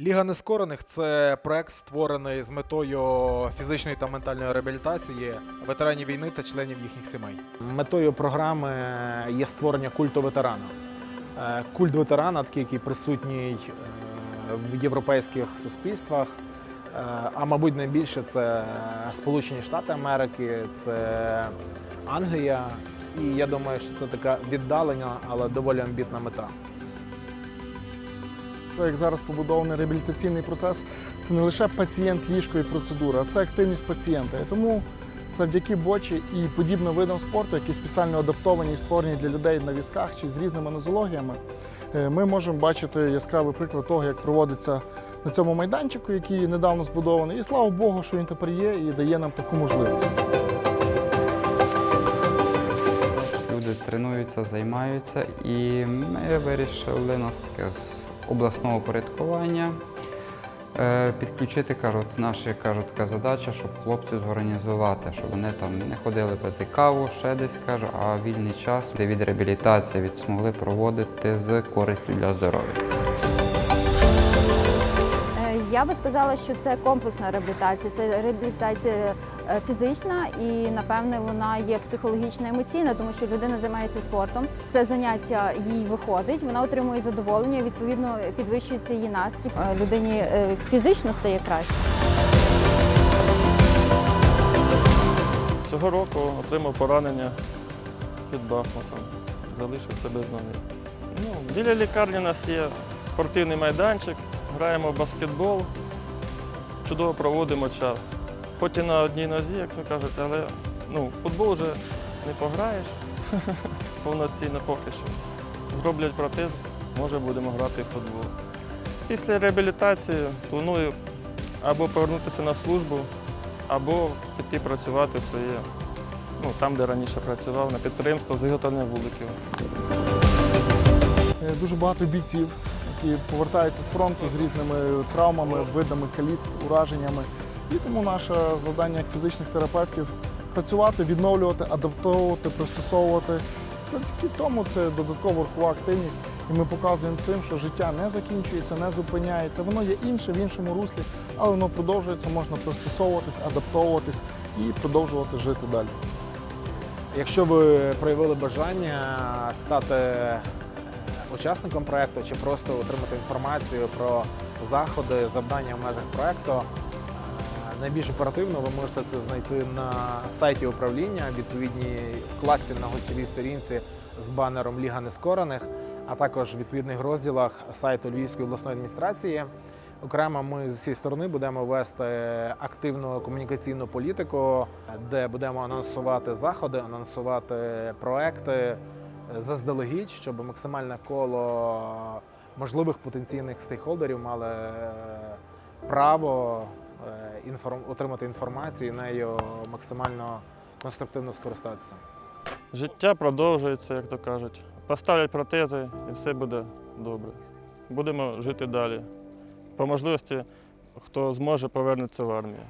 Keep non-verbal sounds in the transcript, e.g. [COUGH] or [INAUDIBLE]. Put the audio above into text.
Ліга нескорених це проект, створений з метою фізичної та ментальної реабілітації ветеранів війни та членів їхніх сімей. Метою програми є створення культу ветерана. Е, Культ ветерана, такий, який присутній е, в європейських суспільствах. Е, А мабуть, найбільше це Сполучені Штати Америки, це Англія. І я думаю, що це така віддалена, але доволі амбітна мета. То, як зараз побудований реабілітаційний процес, це не лише пацієнт ліжко і процедура, а це активність пацієнта. І тому завдяки бочі і подібним видам спорту, які спеціально адаптовані і створені для людей на візках чи з різними нозологіями, е, ми можемо бачити яскравий приклад того, як проводиться на цьому майданчику, який недавно збудований. І слава Богу, що він тепер є і дає нам таку можливість. Люди тренуються, займаються, і ми вирішили нас таке обласного порядкування е, підключити, кажуть, наша кажуть, така задача, щоб хлопців зорганізувати, щоб вони там не ходили пити каву, ще десь каже, а вільний час від реабілітації від змогли проводити з користю для здоров'я. Я би сказала, що це комплексна реабілітація. Це реабілітація е, фізична і, напевне, вона є психологічна, емоційна, тому що людина займається спортом. Це заняття їй виходить, вона отримує задоволення, відповідно підвищується її настрій. Людині е, фізично стає краще. Цього року отримав поранення під Бахмутом. Залишився без ноги. Ну, біля лікарні у нас є спортивний майданчик, граємо баскетбол, чудово проводимо час. Хоч і на одній нозі, як то кажуть, але ну, футбол вже не пограєш [LAUGHS] повноцінно поки що. Зроблять протез, може будемо грати в футбол. Після реабілітації планую або повернутися на службу, або піти працювати в своє, ну, там, де раніше працював, на підприємство з виготовлення вуликів. Е, Дуже багато бійців, які повертаються з фронту з різними травмами, видами каліцтв, ураженнями. І тому наше завдання як фізичних терапевтів працювати, відновлювати, адаптовувати, пристосовувати. Завдяки тому це додаткова рухова активність. І ми показуємо цим, що життя не закінчується, не зупиняється. Воно є інше в іншому руслі, але воно продовжується, можна пристосовуватись, адаптовуватись і продовжувати жити далі. Якщо ви проявили бажання стати учасником проекту чи просто отримати інформацію про заходи, завдання в межах проекту, е, найбільш оперативно ви можете це знайти на сайті управління, відповідній вкладці на гостєвій сторінці з банером Ліга Нескорених, а також в відповідних розділах сайту Львівської обласної адміністрації. Окремо ми з цієї сторони будемо вести активну комунікаційну політику, де будемо анонсувати заходи, анонсувати проекти заздалегідь, щоб максимальне коло можливих потенційних стейкхолдерів мали е, право е, отримати інформацію і нею максимально конструктивно скористатися. Життя продовжується, як то кажуть. Поставлять протези і все буде добре. Будемо жити далі. По можливості, хто зможе, повернеться в армію.